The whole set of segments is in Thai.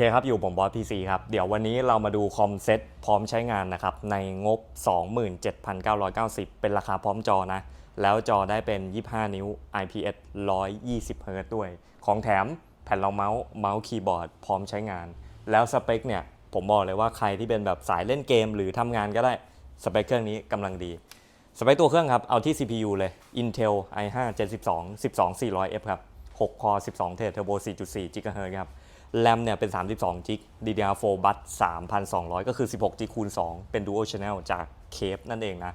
เคครับ อยู่ผมบอสพีซีครับ เดี๋ยววันนี้เรามาดูคอมเซ็ตพร้อมใช้งานนะครับ ในงบ 27,990 เป็นราคาพร้อมจอนะ แล้วจอได้เป็น 25 นิ้ว IPS 120 Hz ด้วย ของแถมแผ่นรองเมาส์เมาส์คีย์บอร์ดพร้อมใช้งาน แล้วสเปคเนี่ย ผมบอกเลยว่าใครที่เป็นแบบสายเล่นเกมหรือทำงานก็ได้สเปคเครื่องนี้กำลังดีสเปคตัวเครื่องครับ เอาที่ CPU เลย Intel i5 72 12400F ครับ6 core 12เทรดเทอร์โบ4.4 GHz ครับ แรมเนี่ยเป็น 32 จิก DDR4 บัต3,200 ก็คือ 16 จิกคูณ 2 เป็น Dual Channel จากเคปนั่นเองนะ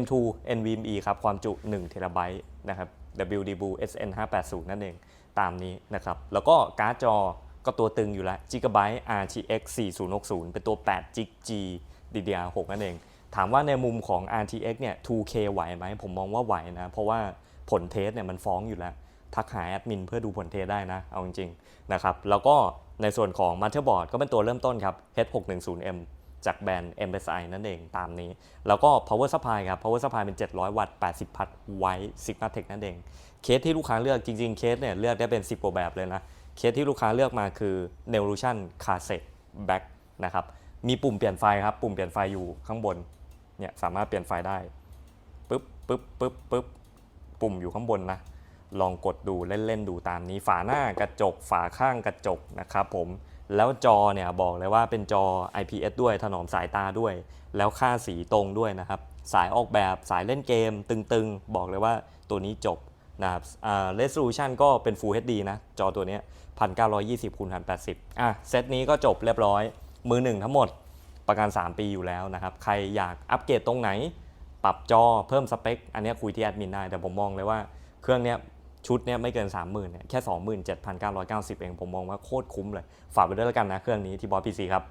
M2 NVMe ครับ ความจุ1 t b นะครับ WDBu SN580 นั่นเอง ตามนี้นะครับ แล้วก็การ์ดจอก็ตัวตึงอยู่แล้ว Gigabyte RTX 4060 เป็นตัว8จิก G DDR6 นั่นเอง ถามว่าในมุมของ RTX เนี่ย 2K ไหวไหม ผมมองว่าไหวนะ เพราะว่าผลเทสเนี่ยมันฟ้องอยู่แล้ว ทักหาแอดมินเพื่อดูผลเทสได้นะ เอาจริงๆนะครับ แล้วก็ในส่วนของ Motherboard ก็เป็นตัวเริ่มต้นครับ H610M จากแบรนด์ MSI นั่นเองตามนี้ แล้วก็ Power Supply ครับ Power Supply เป็น 700 วัตต์ 80 พัทไว้ Sigmatech นั่นเอง เคสที่ลูกค้าเลือกจริงๆ เคสเนี่ยเลือกได้เป็น 10กว่าแบบเลยนะ เคสที่ลูกค้าเลือกมาคือ Nevolution c a s s e t Back นะครับ มีปุ่มเปลี่ยนไฟครับ ปุ่มเปลี่ยนไฟอยู่ข้างบน เนี่ยสามารถเปลี่ยนไฟได้ปึ๊บปึ๊บปึ๊บปึ๊บปุ่มอยู่ข้างบนนะ ลองกดดูเล่นๆดูตามนี้ ฝาหน้ากระจก ฝาข้างกระจกนะครับผมแล้วจอเนี่ยบอกเลยว่าเป็นจอ IPS ด้วยถนอมสายตาด้วย แล้วค่าสีตรงด้วยนะครับ สายออกแบบสายเล่นเกม ตึงๆ บอกเลยว่าตัวนี้จบนะครับอ่า resolution ก็เป็น Full HD นะ จอตัวนี้ย1920คูณ1080อะ เซตนี้ก็จบเรียบร้อย มือหนึ่งทั้งหมดประกัน 3 ปีอยู่แล้วนะครับ ใครอยากอัปเกรดตรงไหน ปรับจอเพิ่มสเปค อันนี้คุยที่แอดมินได้ แต่ผมมองเลยว่าเครื่องเนี้ย ชุดเนี้ยไม่เกิน 30,000เนี่ยแค่ 27,990 เองผมมองว่าโคตรคุ้มเลย ฝากไปด้วยแล้วกันนะเครื่องนี้ที่บอสพีซีครับ